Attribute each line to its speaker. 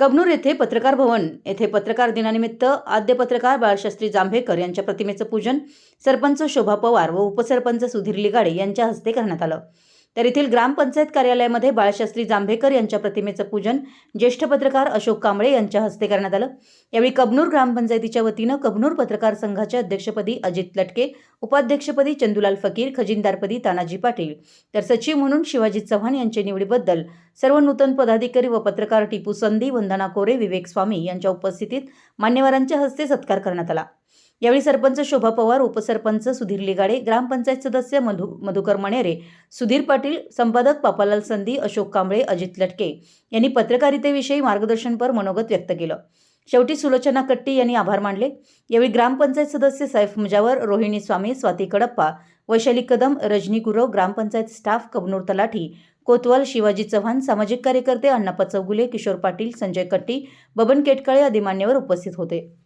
Speaker 1: कबनूर येथे पत्रकार भवन येथे पत्रकार दिनानिमित्त आद्य पत्रकार बाळशास्त्री जांभेकर यांच्या प्रतिमेचं पूजन सरपंच शोभा पवार व उपसरपंच सुधीर लिगाडे यांच्या हस्ते करण्यात आलं. तर येथील ग्रामपंचायत कार्यालयामध्ये बाळशास्त्री जांभेकर यांच्या प्रतिमेचं पूजन ज्येष्ठ पत्रकार अशोक कांबळे यांच्या हस्ते करण्यात आलं. यावेळी कबनूर ग्रामपंचायतीच्या वतीनं कबनूर पत्रकार संघाच्या अध्यक्षपदी अजित लटके उपाध्यक्षपदी चंदुलाल फकीर खजिनदारपदी तानाजी पाटील. तर सचिव म्हणून शिवाजी चव्हाण यांच्या निवडीबद्दल सर्व नूतन पदाधिकारी व पत्रकार टिपू संधी वंदना कोरे विवेक स्वामी यांच्या उपस्थितीत मान्यवरांच्या हस्ते सत्कार करण्यात आला. यावेळी सरपंच शोभा पवार उपसरपंच सुधीर लिगाडे ग्रामपंचायत सदस्य मधु मधुकर मणेरे सुधीर पाटील संपादक पापालाल संधी अशोक कांबळे अजित लटके यांनी पत्रकारितेविषयी मार्गदर्शनपर मनोगत व्यक्त केलं. शेवटी सुलोचना कट्टी यांनी आभार मानले. यावेळी ग्रामपंचायत सदस्य सैफ मुजावर रोहिणी स्वामी स्वाती कडप्पा वैशाली कदम रजनी गुरव ग्रामपंचायत स्टाफ कबनूर तलाठी कोतवाल शिवाजी चव्हाण सामाजिक कार्यकर्ते अण्णाप्पा चौगुले किशोर पाटील संजय कट्टी बबन केटकाळे आदी मान्यवर उपस्थित होते.